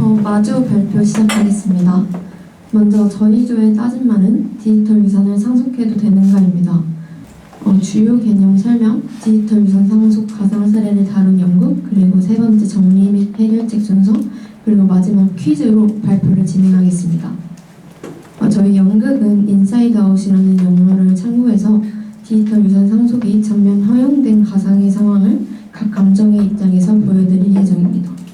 어, 마주 발표 시작하겠습니다. 먼저 저희 조의 말은 디지털 유산을 상속해도 되는가입니다. 어, 주요 개념 설명, 디지털 유산 상속 가상 사례를 다룬 연구, 그리고 세 번째 정리 및 해결책 순서, 그리고 마지막 퀴즈로 발표를 진행하겠습니다. 어, 저희 연극은 인사이드 아웃이라는 영어를 참고해서 디지털 유산 상속이 전면 허용된 가상의 상황을 각 감정의 입장에서 보여드릴 예정입니다.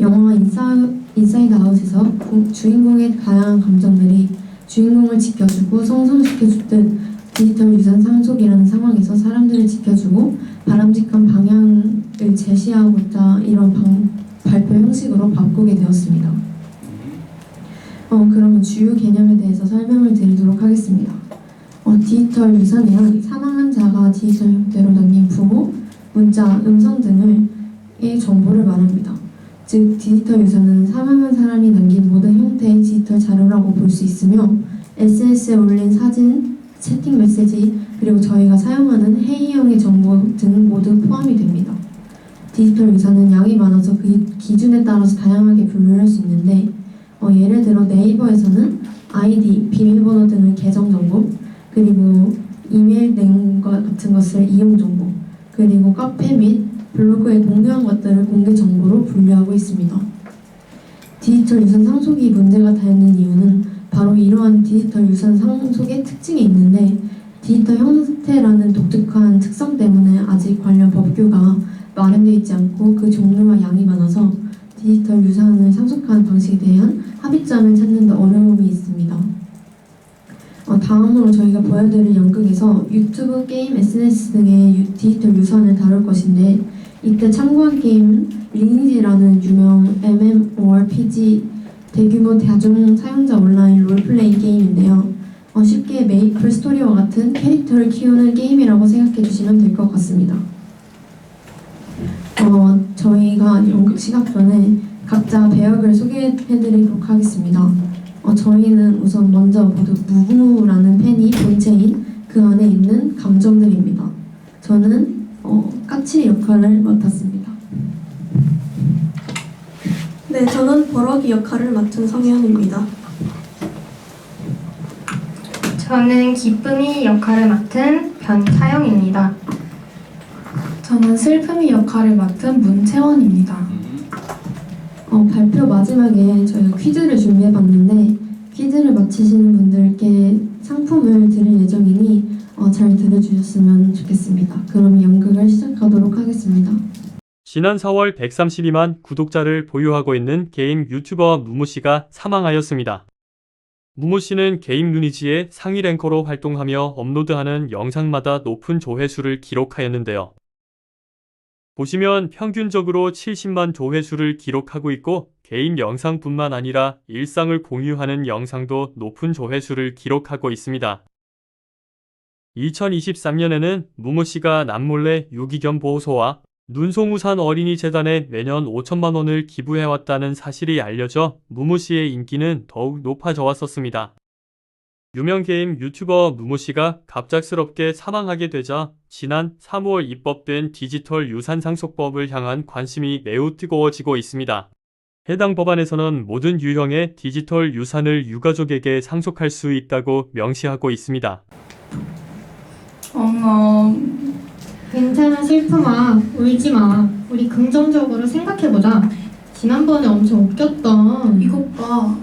영화 인사, 인사이드 아웃에서 구- 주인공의 다양한 감정들이 주인공을 지켜주고 성장시켜주듯 디지털 유산 상속이라는 상황에서 사람들을 지켜주고 바람직한 방향을 제시하고자 이런 방- 발표 형식으로 바꾸게 되었습니다. 어, 그러면 주요 개념에 대해서 설명을 드리도록 하겠습니다. 어, 디지털 유산이란 사망한 자가 디지털 형태로 남긴 부모, 문자, 음성 등의 정보를 말합니다. 즉 디지털 유산은 사망한 사람이 남긴 모든 형태의 디지털 자료라고 볼 수 있으며 SNS에 올린 사진, 채팅 메시지, 그리고 저희가 사용하는 회의형의 정보 등 모두 포함이 됩니다. 디지털 유산은 양이 많아서 그 기준에 따라서 다양하게 분류할 수 있는데 어, 예를 들어 네이버에서는 아이디, 비밀번호 등의 계정 정보, 그리고 이메일 내용과 같은 것을 이용 정보, 그리고 카페 및 블로그에 공유한 것들을 공개 정보로 분류하고 있습니다. 디지털 유산 상속이 문제가 되는 이유는 바로 이러한 디지털 유산 상속의 특징이 있는데 디지털 형태라는 독특한 특성 때문에 아직 관련 법규가 마련되어 있지 않고 그 종류와 양이 많아서 디지털 유산을 상속하는 방식에 대한 합의점을 찾는 데 어려움이 있습니다. 어, 다음으로 저희가 보여드릴 연극에서 유튜브, 게임, SNS 등의 유- 디지털 유산을 다룰 것인데 이때 참고한 게임은 리니지라는 유명 MMORPG 대규모 대중 사용자 온라인 롤플레잉 게임인데요. 어, 쉽게 메이플 스토리와 같은 캐릭터를 키우는 게임이라고 생각해 주시면 될 것 같습니다. 어, 저희가 시작 전에 각자 배역을 소개해드리도록 하겠습니다. 어, 저희는 우선 먼저 모두 무무라는 펜이 본체인 그 안에 있는 감정들입니다. 저는 어, 까치 역할을 맡았습니다. 네, 저는 버럭이 역할을 맡은 성현입니다. 저는 기쁨이 역할을 맡은 변차영입니다. 저는 슬픔이 역할을 맡은 문채원입니다. 어, 발표 마지막에 저희가 퀴즈를 준비해 봤는데 퀴즈를 맞히시는 분들께 상품을 드릴 예정이니 어, 잘 들어주셨으면 좋겠습니다. 그럼 연극을 시작하도록 하겠습니다. 지난 4월 132만 구독자를 보유하고 있는 게임 유튜버 무무 씨가 사망하였습니다. 무무 씨는 게임 누니지의 상위 랭커로 활동하며 업로드하는 영상마다 높은 조회수를 기록하였는데요. 보시면 평균적으로 70만 조회수를 기록하고 있고 게임 영상뿐만 아니라 일상을 공유하는 영상도 높은 조회수를 기록하고 있습니다. 2023년에는 무무 씨가 남몰래 유기견 보호소와 눈송우산 어린이재단에 매년 5천만 원을 기부해왔다는 사실이 알려져 무무 씨의 인기는 더욱 높아져 왔었습니다. 유명 게임 유튜버 무무 씨가 갑작스럽게 사망하게 되자 지난 3월 입법된 디지털 유산 상속법을 향한 관심이 매우 뜨거워지고 있습니다. 해당 법안에서는 모든 유형의 디지털 유산을 유가족에게 상속할 수 있다고 명시하고 있습니다. 엉엉. 괜찮아 슬픔아 울지 마. 우리 긍정적으로 생각해보자. 지난번에 엄청 웃겼던 이것 봐.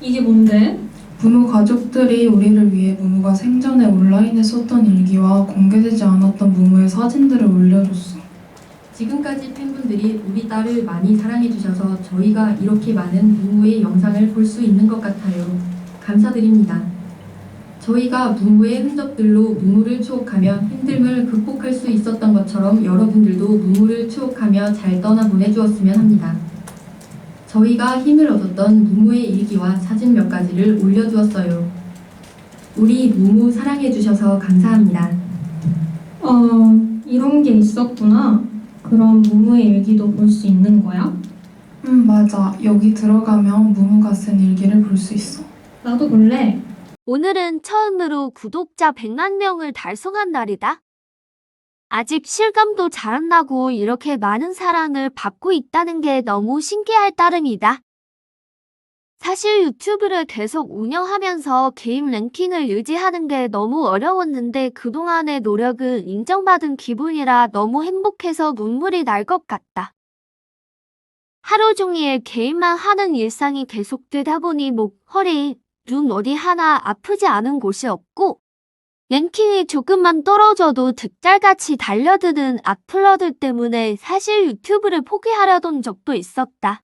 이게 뭔데? 부모 가족들이 우리를 위해 무무가 생전에 온라인에 썼던 일기와 공개되지 않았던 무무의 사진들을 올려줬어. 지금까지 팬분들이 우리 딸을 많이 사랑해주셔서 저희가 이렇게 많은 무무의 영상을 볼 수 있는 것 같아요. 감사드립니다. 저희가 무무의 흔적들로 무무를 추억하며 힘듦을 극복할 수 있었던 것처럼 여러분들도 무무를 추억하며 잘 떠나 보내주었으면 합니다. 저희가 힘을 얻었던 무무의 일기와 사진 몇 가지를 올려주었어요. 우리 무무 사랑해주셔서 감사합니다. 어 이런 게 있었구나. 그럼 무무의 일기도 볼 수 있는 거야? 응, 맞아. 여기 들어가면 무무가 쓴 일기를 볼 수 있어. 나도 볼래. 오늘은 처음으로 구독자 100만 명을 달성한 날이다. 아직 실감도 잘 안 나고 이렇게 많은 사랑을 받고 있다는 게 너무 신기할 따름이다. 사실 유튜브를 계속 운영하면서 게임 랭킹을 유지하는 게 너무 어려웠는데 그동안의 노력은 인정받은 기분이라 너무 행복해서 눈물이 날 것 같다. 하루 종일 게임만 하는 일상이 계속되다 보니 목, 허리, 눈 어디 하나 아프지 않은 곳이 없고 랭킹이 조금만 떨어져도 득달같이 달려드는 악플러들 때문에 사실 유튜브를 포기하려던 적도 있었다.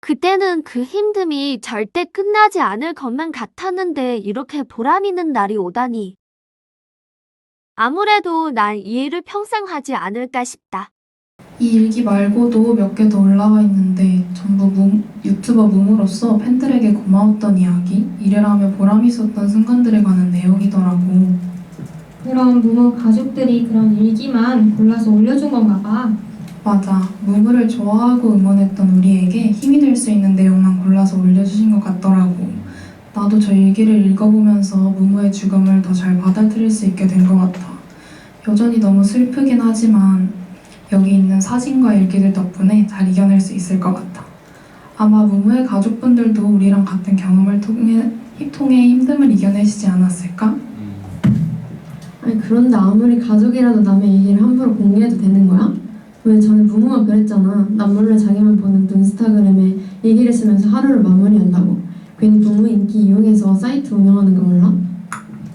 그때는 그 힘듦이 절대 끝나지 않을 것만 같았는데 이렇게 보람 있는 날이 오다니. 아무래도 난 이 일을 평생 하지 않을까 싶다. 이 일기 말고도 몇 개 더 올라와 있는데 전부 무, 유튜버 무무로서 팬들에게 고마웠던 이야기, 일을 하며 보람이 있었던 순간들에 관한 내용이더라고. 그럼 무무 가족들이 그런 일기만 골라서 올려준 건가 봐. 맞아. 무무를 좋아하고 응원했던 우리에게 힘이 될 수 있는 내용만 골라서 올려주신 것 같더라고. 나도 저 일기를 읽어보면서 무무의 죽음을 더 잘 받아들일 수 있게 된 것 같아. 여전히 너무 슬프긴 하지만 여기 있는 사진과 일기들 덕분에 잘 이겨낼 수 있을 것 같아. 아마 무무의 가족분들도 우리랑 같은 경험을 통해, 통해 힘듦을 이겨내시지 않았을까? 아니 그런데 아무리 가족이라도 남의 얘기를 함부로 공개해도 되는 거야? 왜 전에 부모가 그랬잖아. 남 몰래 자기만 보는 인스타그램에 얘기를 쓰면서 하루를 마무리한다고. 괜히 부모 인기 이용해서 사이트 운영하는 거 몰라?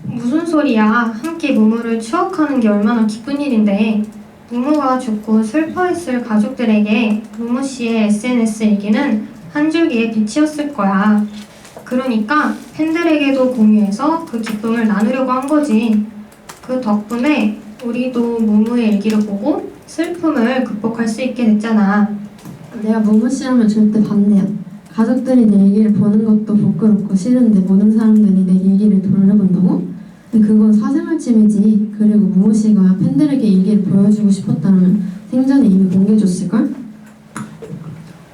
무슨 소리야. 함께 무무를 추억하는 게 얼마나 기쁜 일인데. 무무가 죽고 슬퍼했을 가족들에게 무무 씨의 SNS 일기는 한 줄기의 빛이었을 거야. 그러니까 팬들에게도 공유해서 그 기쁨을 나누려고 한 거지. 그 덕분에 우리도 무무의 일기를 보고 슬픔을 극복할 수 있게 됐잖아. 내가 무무 씨라면 절대 반대야. 가족들이 내 얘기를 보는 것도 부끄럽고 싫은데 모든 사람들이 내 얘기를 돌려본다고? 그건 사생활 침해지. 그리고 무무 씨가 팬들에게 얘기를 보여주고 싶었다면 생전에 이미 공개해줬을걸?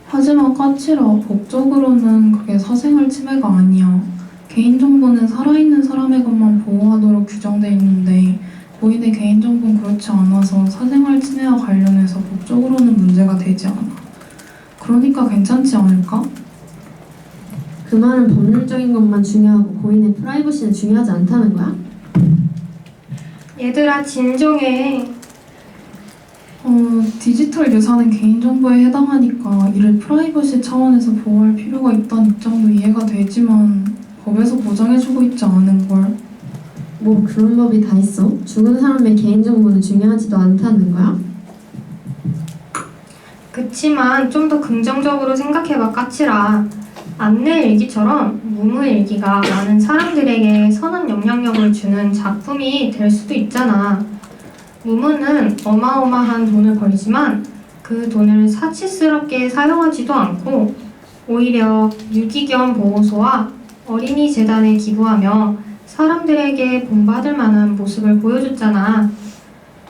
하지만 까칠아, 법적으로는 그게 사생활 침해가 아니야. 개인정보는 살아있는 사람의 것만 보호하도록 규정돼 있는데 고인의 개인정보는 그렇지 않아서 사생활 침해와 관련해서 법적으로는 문제가 되지 않아. 그러니까 괜찮지 않을까? 그 말은 법률적인 것만 중요하고 고인의 프라이버시는 중요하지 않다는 거야? 얘들아 진정해. 어, 디지털 유산은 개인정보에 해당하니까 이를 프라이버시 차원에서 보호할 필요가 있다는 입장도 이해가 되지만 법에서 보장해주고 있지 않은 걸. 뭐 그런 법이 다 있어? 죽은 사람의 개인정보는 중요하지도 않다는 거야? 그치만 좀 더 긍정적으로 생각해봐 까칠아. 안내 일기처럼 무무 일기가 많은 사람들에게 선한 영향력을 주는 작품이 될 수도 있잖아. 무무는 어마어마한 돈을 벌지만 그 돈을 사치스럽게 사용하지도 않고 오히려 유기견 보호소와 어린이 재단에 기부하며 사람들에게 본받을 만한 모습을 보여줬잖아.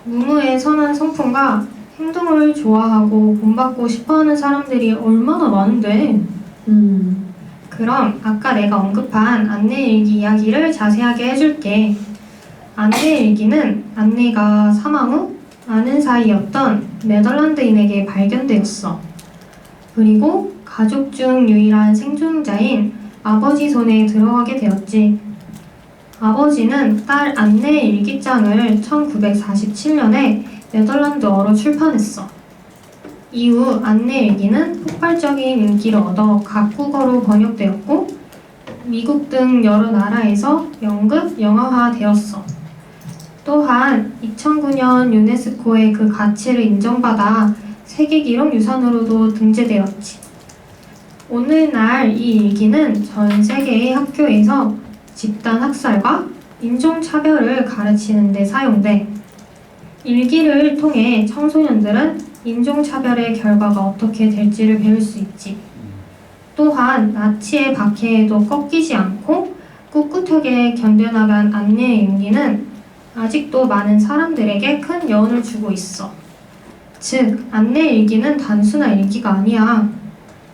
무무의 선한 성품과 행동을 좋아하고 본받고 싶어하는 사람들이 얼마나 많은데. 음, 그럼 아까 내가 언급한 안내일기 이야기를 자세하게 해줄게. 안내일기는 안내가 사망 후 아는 사이였던 네덜란드인에게 발견되었어. 그리고 가족 중 유일한 생존자인 아버지 손에 들어가게 되었지. 아버지는 딸 안내 일기장을 1947년에 네덜란드어로 출판했어. 이후 안내 일기는 폭발적인 인기를 얻어 각국어로 번역되었고 미국 등 여러 나라에서 연극, 영화화 되었어. 또한 2009년 유네스코의 그 가치를 인정받아 세계 기록 유산으로도 등재되었지. 오늘날 이 일기는 전 세계의 학교에서 집단 학살과 인종차별을 가르치는 데 사용돼. 일기를 통해 청소년들은 인종차별의 결과가 어떻게 될지를 배울 수 있지. 또한 나치의 박해에도 꺾이지 않고 꿋꿋하게 견뎌나간 안내의 용기는 아직도 많은 사람들에게 큰 여운을 주고 있어. 즉, 안내 일기는 단순한 일기가 아니야.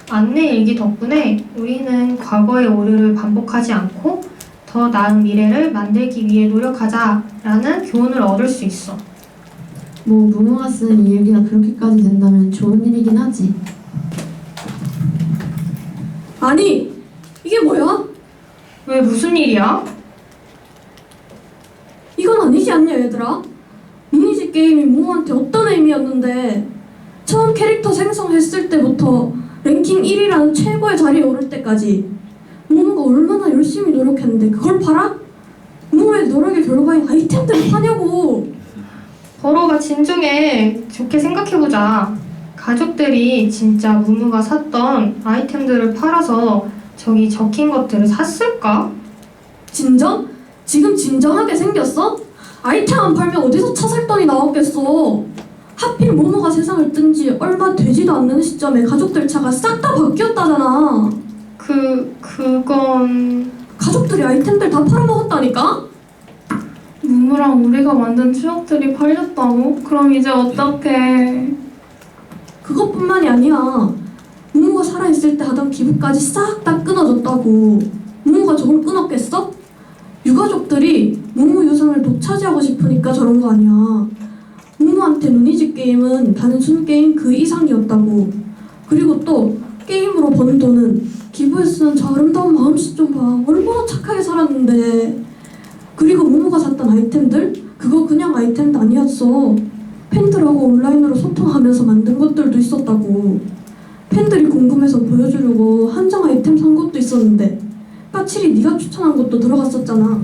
안내 일기 덕분에 우리는 과거의 오류를 반복하지 않고 더 나은 미래를 만들기 위해 노력하자라는 교훈을 얻을 수 있어. 뭐 무모가 쓰는 이 일기가 그렇게까지 된다면 좋은 일이긴 하지. 아니, 이게 뭐야? 왜 무슨 일이야? 이건 아니지 않냐, 얘들아? 미니지 게임이 무모한테 어떤 의미였는데 처음 캐릭터 생성했을 때부터 랭킹 1위라는 최고의 자리에 오를 때까지 무모가 얼마나 열심히 노력했는데 그걸 봐라? 무모의 노력의 결과인 아이템들을 파냐고 버로가 진정해. 좋게 생각해보자. 가족들이 진짜 무무가 샀던 아이템들을 팔아서 저기 적힌 것들을 샀을까? 진정? 지금 진정하게 생겼어? 아이템 안 팔면 어디서 차살 돈이 나왔겠어? 하필 모모가 세상을 뜬 지 얼마 되지도 않는 시점에 가족들 차가 싹 다 바뀌었다잖아. 그, 그건... 가족들이 아이템들 다 팔아먹었다니까? 무무랑 우리가 만든 추억들이 팔렸다고? 그럼 이제 어떡해? 그것뿐만이 아니야. 무모가 살아있을 때 하던 기부까지 싹 다 끊어졌다고. 무모가 저걸 끊었겠어? 유가족들이 무모 유산을 독차지하고 싶으니까 저런 거 아니야. 무모한테 눈이집 게임은 단순 게임 그 이상이었다고. 그리고 또 게임으로 버는 돈은 기부에 쓰는 저 아름다운 마음씨 좀 봐. 얼마나 착하게 살았는데. 그리고 무모가 샀던 아이템들? 그거 그냥 아이템도 아니었어. 팬들하고 온라인으로 소통하면서 만든 것들도 있었다고. 팬들이 궁금해서 보여주려고 한정 아이템 산 것도 있었는데 까칠이 네가 추천한 것도 들어갔었잖아.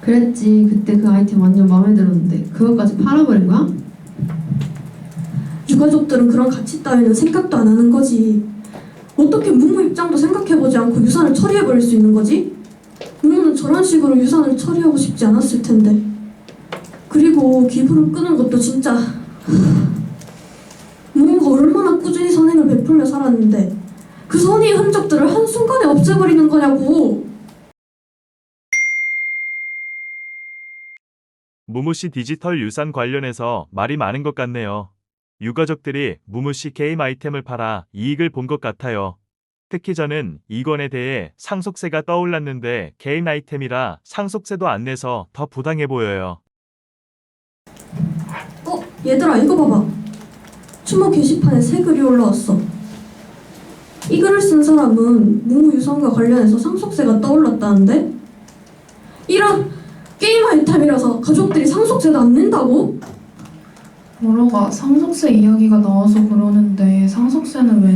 그랬지. 그때 그 아이템 완전 마음에 들었는데 그것까지 팔아버린 거야? 유가족들은 그런 가치 따위는 생각도 안 하는 거지. 어떻게 무무 입장도 생각해보지 않고 유산을 처리해버릴 수 있는 거지? 무무는 저런 식으로 유산을 처리하고 싶지 않았을 텐데. 그리고 기부를 끄는 것도 진짜 무무가 얼마나 꾸준히 선행을 베풀며 살았는데 그 선의의 흔적들을 한순간에 없애버리는 거냐고. 무무씨 디지털 유산 관련해서 말이 많은 것 같네요. 유가족들이 무무씨 게임 아이템을 팔아 이익을 본 것 같아요. 특히 저는 이건에 대해 상속세가 떠올랐는데 개인 아이템이라 상속세도 안 내서 더 부당해 보여요. 어, 얘들아 이거 봐봐. 추모 게시판에 새 글이 올라왔어. 이 글을 쓴 사람은 무무 유산과 관련해서 상속세가 떠올랐다는데? 이런 게임 아이템이라서 가족들이 상속세도 안 낸다고? 버로가 상속세 이야기가 나와서 그러는데 상속세는 왜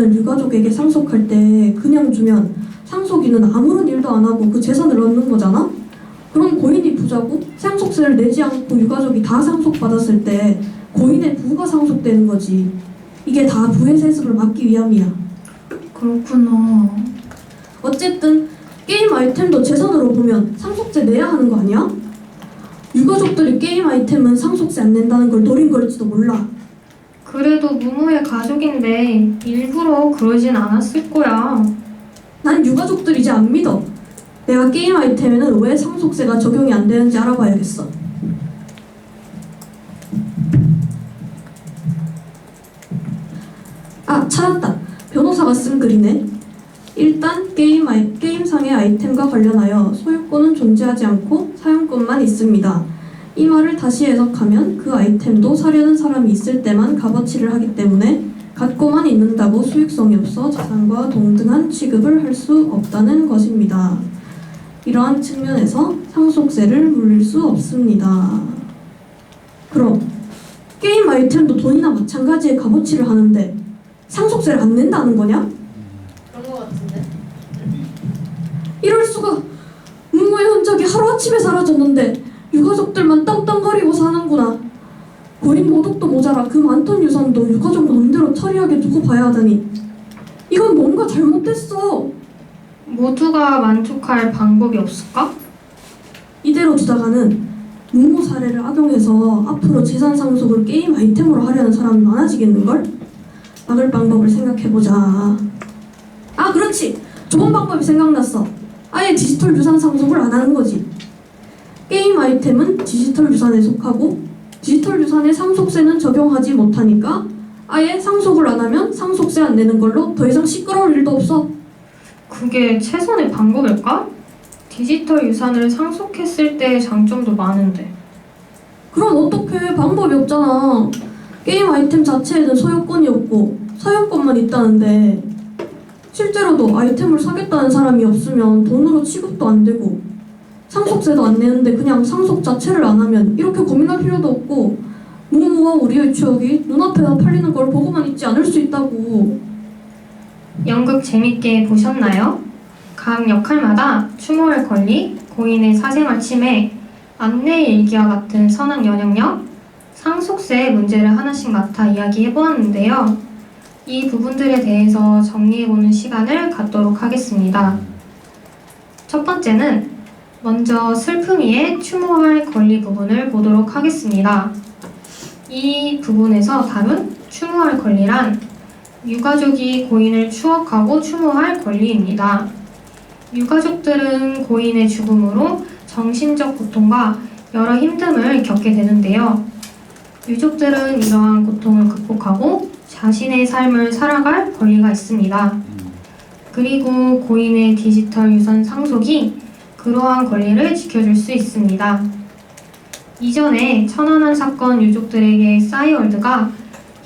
재산을 유가족에게 상속할 때 그냥 주면 상속인은 아무런 일도 안 하고 그 재산을 얻는 거잖아? 그럼 고인이 부자고 상속세를 내지 않고 유가족이 다 상속받았을 때 고인의 부가 상속되는 거지. 이게 다 부의 세습을 막기 위함이야. 그렇구나. 어쨌든 게임 아이템도 재산으로 보면 상속세 내야 하는 거 아니야? 유가족들이 게임 아이템은 상속세 안 낸다는 걸 노린 걸지도 몰라. 그래도 무무의 가족인데 일부러 그러진 않았을 거야. 난 유가족들 이제 안 믿어. 내가 게임 아이템에는 왜 상속세가 적용이 안 되는지 알아봐야겠어. 아, 찾았다. 변호사가 쓴 글이네. 일단 게임 아이, 게임상의 아이템과 관련하여 소유권은 존재하지 않고 사용권만 있습니다. 이 말을 다시 해석하면 그 아이템도 사려는 사람이 있을 때만 값어치를 하기 때문에 갖고만 있는다고 수익성이 없어 자산과 동등한 취급을 할 수 없다는 것입니다. 이러한 측면에서 상속세를 물릴 수 없습니다. 그럼 게임 아이템도 돈이나 마찬가지의 값어치를 하는데 상속세를 안 낸다는 거냐? 그런 거 같은데. 이럴 수가 무모의 흔적이 하루아침에 사라졌는데 유가족들만 떵떵거리고 사는구나. 고인 모독도 모자라 그 많던 유산도 유가족 마음대로 처리하게 두고 봐야 하다니. 이건 뭔가 잘못됐어. 모두가 만족할 방법이 없을까? 이대로 두다가는 무모 사례를 악용해서 앞으로 재산 상속을 게임 아이템으로 하려는 사람이 많아지겠는걸? 막을 방법을 생각해보자. 아 그렇지. 좋은 방법이 생각났어. 아예 디지털 유산 상속을 안 하는 거지 게임 아이템은 디지털 유산에 속하고 디지털 유산에 상속세는 적용하지 못하니까 아예 상속을 안 하면 상속세 안 내는 걸로 더 이상 시끄러울 일도 없어 그게 최선의 방법일까? 디지털 유산을 상속했을 때의 장점도 많은데. 그럼 어떡해 방법이 없잖아 게임 아이템 자체에는 소유권이 없고 사용권만 있다는데 실제로도 아이템을 사겠다는 사람이 없으면 돈으로 취급도 안 되고 상속세도 안 내는데 그냥 상속 자체를 안 하면 이렇게 고민할 필요도 없고 무모와 우리의 추억이 눈앞에서 팔리는 걸 보고만 있지 않을 수 있다고 연극 재밌게 보셨나요? 각 역할마다 추모할 권리, 고인의 사생활 침해, 안내 일기와 같은 선언 연역력, 상속세 문제를 하나씩 맡아 이야기해 보았는데요. 이 부분들에 대해서 정리해 보는 시간을 갖도록 하겠습니다. 첫 번째는 먼저 슬픔이의 추모할 권리 부분을 보도록 하겠습니다. 이 부분에서 다룬 추모할 권리란 유가족이 고인을 추억하고 추모할 권리입니다. 유가족들은 고인의 죽음으로 정신적 고통과 여러 힘듦을 겪게 되는데요. 유족들은 이러한 고통을 극복하고 자신의 삶을 살아갈 권리가 있습니다. 그리고 고인의 디지털 유선 상속이 그러한 권리를 지켜줄 수 있습니다. 이전에 천안함 사건 유족들에게 싸이월드가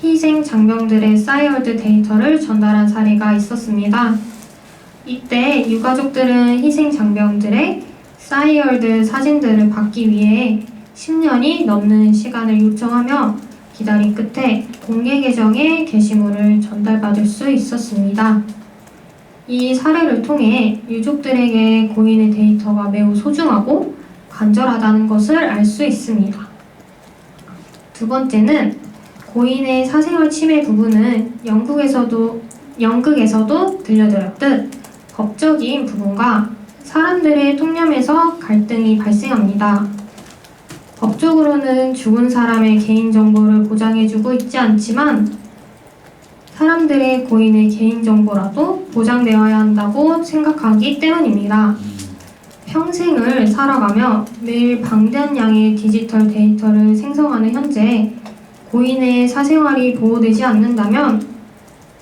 희생 장병들의 싸이월드 데이터를 전달한 사례가 있었습니다. 이때 유가족들은 희생 장병들의 싸이월드 사진들을 받기 위해 10년이 넘는 시간을 요청하며 기다린 끝에 공개 계정에 게시물을 전달받을 수 있었습니다. 이 사례를 통해 유족들에게 고인의 데이터가 매우 소중하고 간절하다는 것을 알 수 있습니다. 두 번째는 고인의 사생활 침해 부분은 영국에서도 연극에서도 들려드렸듯 법적인 부분과 사람들의 통념에서 갈등이 발생합니다. 법적으로는 죽은 사람의 개인정보를 보장해주고 있지 않지만 사람들의 고인의 개인정보라도 보장되어야 한다고 생각하기 때문입니다. 평생을 살아가며 매일 방대한 양의 디지털 데이터를 생성하는 현재 고인의 사생활이 보호되지 않는다면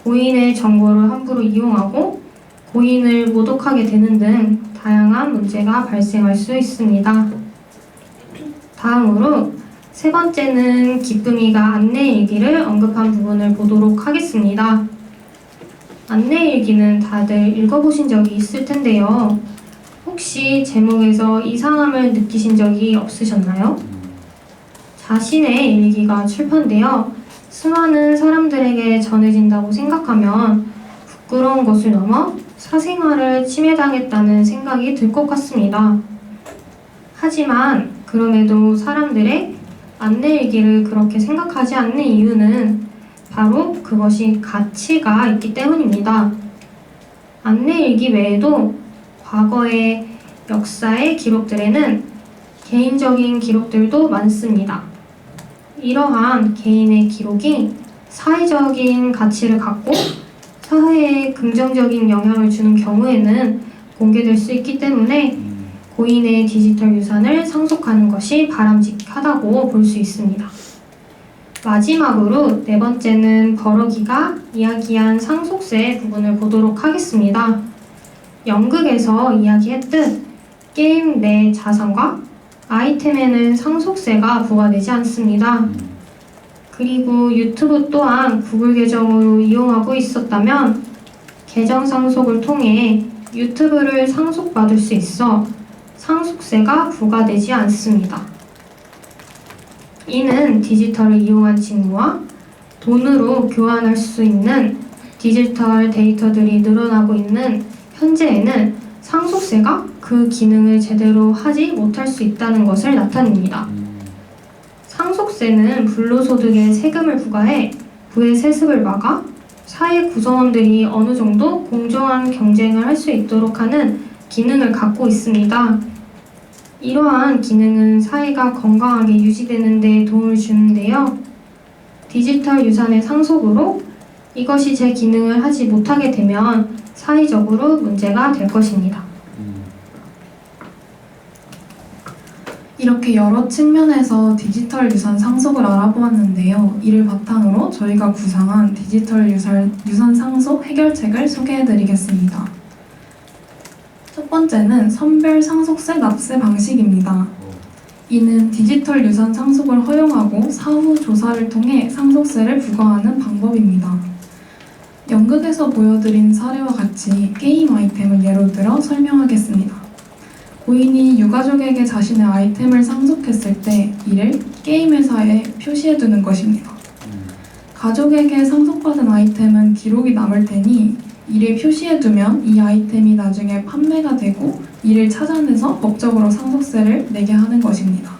고인의 정보를 함부로 이용하고 고인을 모독하게 되는 등 다양한 문제가 발생할 수 있습니다. 다음으로 세 번째는 기쁨이가 안내 일기를 언급한 부분을 보도록 하겠습니다. 안내 일기는 다들 읽어보신 적이 있을 텐데요. 혹시 제목에서 이상함을 느끼신 적이 없으셨나요? 자신의 일기가 출판되어 수많은 사람들에게 전해진다고 생각하면 부끄러운 것을 넘어 사생활을 침해당했다는 생각이 들 것 같습니다. 하지만 그럼에도 사람들의 안내일기를 그렇게 생각하지 않는 이유는 바로 그것이 가치가 있기 때문입니다. 안내일기 외에도 과거의 역사의 기록들에는 개인적인 기록들도 많습니다. 이러한 개인의 기록이 사회적인 가치를 갖고 사회에 긍정적인 영향을 주는 경우에는 공개될 수 있기 때문에 고인의 디지털 유산을 상속하는 것이 바람직하다고 볼 수 있습니다. 마지막으로 네 번째는 버러기가 이야기한 상속세 부분을 보도록 하겠습니다. 연극에서 이야기했듯 게임 내 자산과 아이템에는 상속세가 부과되지 않습니다. 그리고 유튜브 또한 구글 계정으로 이용하고 있었다면 계정 상속을 통해 유튜브를 상속받을 수 있어 상속세가 부과되지 않습니다. 이는 디지털을 이용한 직무와 돈으로 교환할 수 있는 디지털 데이터들이 늘어나고 있는 현재에는 상속세가 그 기능을 제대로 하지 못할 수 있다는 것을 나타냅니다. 상속세는 불로소득에 세금을 부과해 부의 세습을 막아 사회 구성원들이 어느 정도 공정한 경쟁을 할 수 있도록 하는 기능을 갖고 있습니다. 이러한 기능은 사회가 건강하게 유지되는 데 도움을 주는데요. 디지털 유산의 상속으로 이것이 제 기능을 하지 못하게 되면 사회적으로 문제가 될 것입니다. 이렇게 여러 측면에서 디지털 유산 상속을 알아보았는데요. 이를 바탕으로 저희가 구상한 디지털 유산, 유산 상속 해결책을 소개해드리겠습니다. 첫 번째는 선별 상속세 납세 방식입니다. 이는 디지털 유산 상속을 허용하고 사후 조사를 통해 상속세를 부과하는 방법입니다. 연극에서 보여드린 사례와 같이 게임 아이템을 예로 들어 설명하겠습니다. 고인이 유가족에게 자신의 아이템을 상속했을 때 이를 게임 회사에 표시해 두는 것입니다. 가족에게 상속받은 아이템은 기록이 남을 테니 이를 표시해 두면 이 아이템이 나중에 판매가 되고 이를 찾아내서 법적으로 상속세를 내게 하는 것입니다.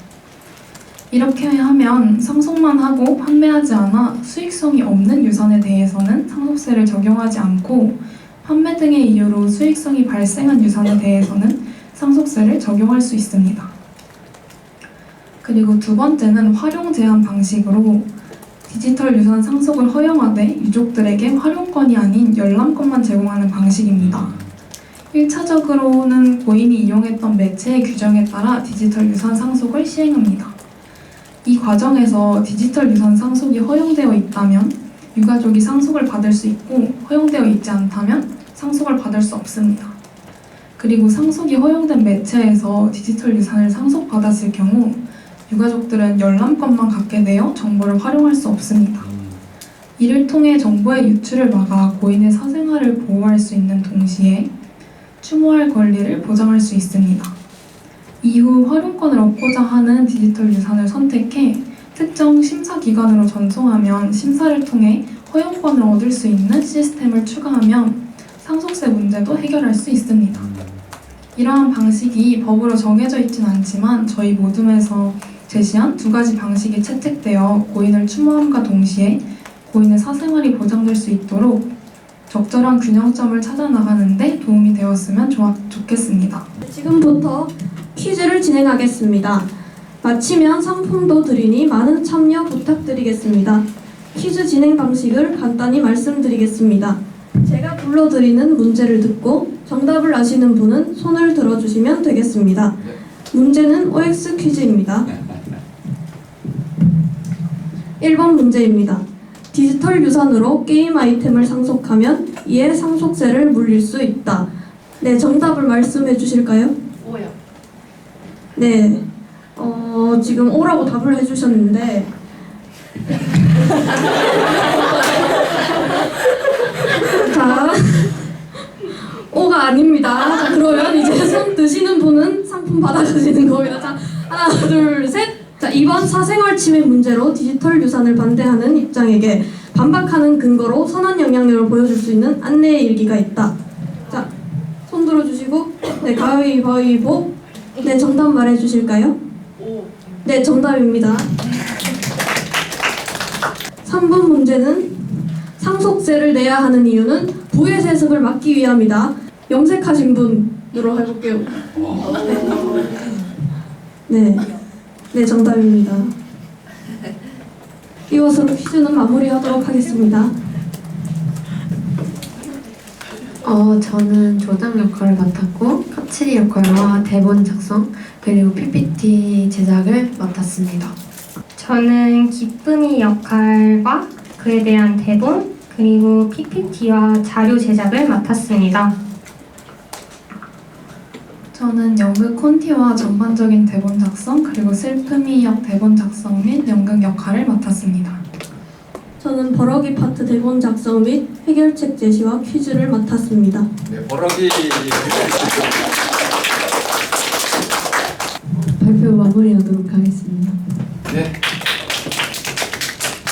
이렇게 하면 상속만 하고 판매하지 않아 수익성이 없는 유산에 대해서는 상속세를 적용하지 않고 판매 등의 이유로 수익성이 발생한 유산에 대해서는 상속세를 적용할 수 있습니다. 그리고 두 번째는 활용 제한 방식으로 디지털 유산 상속을 허용하되 유족들에게 활용권이 아닌 열람권만 제공하는 방식입니다. 1차적으로는 고인이 이용했던 매체의 규정에 따라 디지털 유산 상속을 시행합니다. 이 과정에서 디지털 유산 상속이 허용되어 있다면 유가족이 상속을 받을 수 있고 허용되어 있지 않다면 상속을 받을 수 없습니다. 그리고 상속이 허용된 매체에서 디지털 유산을 상속받았을 경우 유가족들은 열람권만 갖게 되어 정보를 활용할 수 없습니다. 이를 통해 정보의 유출을 막아 고인의 사생활을 보호할 수 있는 동시에 추모할 권리를 보장할 수 있습니다. 이후 활용권을 얻고자 하는 디지털 유산을 선택해 특정 심사 기관으로 전송하면 심사를 통해 허용권을 얻을 수 있는 시스템을 추가하면 상속세 문제도 해결할 수 있습니다. 이러한 방식이 법으로 정해져 있진 않지만 저희 모둠에서 제시한 두 가지 방식이 채택되어 고인을 추모함과 동시에 고인의 사생활이 보장될 수 있도록 적절한 균형점을 찾아 나가는데 도움이 되었으면 좋아, 좋겠습니다. 지금부터 퀴즈를 진행하겠습니다. 마치면 상품도 드리니 많은 참여 부탁드리겠습니다. 퀴즈 진행 방식을 간단히 말씀드리겠습니다. 제가 불러드리는 문제를 듣고 정답을 아시는 분은 손을 들어주시면 되겠습니다. 문제는 OX 퀴즈입니다. 1번 문제입니다. 디지털 유산으로 게임 아이템을 상속하면 이에 상속세를 물릴 수 있다. 네, 정답을 말씀해 주실까요? 오요. 네. 어, 지금 오라고 답을 해 주셨는데. 자, 오가 아닙니다. 자, 그러면 이제 손 드시는 분은 상품 받아가시는 겁니다. 자, 하나, 둘, 셋. 자, 이번 사생활 침해 문제로 디지털 유산을 반대하는 입장에게 반박하는 근거로 선한 영향력을 보여줄 수 있는 안내 일기가 있다. 자, 손 들어주시고, 네, 가위바위보. 네, 정답 말해 주실까요? 네, 정답입니다. 3번 문제는 상속세를 내야 하는 이유는 부의 세습을 막기 위함이다. 염색하신 분으로 해볼게요. 네, 네, 정답입니다. 이것으로 퀴즈는 마무리하도록 하겠습니다. 어, 저는 조장 역할을 맡았고 카치리 역할과 대본 작성 그리고 PPT 제작을 맡았습니다. 저는 기쁨이 역할과 그에 대한 대본 그리고 PPT와 자료 제작을 맡았습니다. 저는 연극 콘티와 전반적인 대본 작성 그리고 슬픔이 역 대본 작성 및 연극 역할을 맡았습니다. 저는 버럭이 파트 대본 작성 및 해결책 제시와 퀴즈를 맡았습니다. 네, 버럭이 발표 마무리하도록 하겠습니다. 네,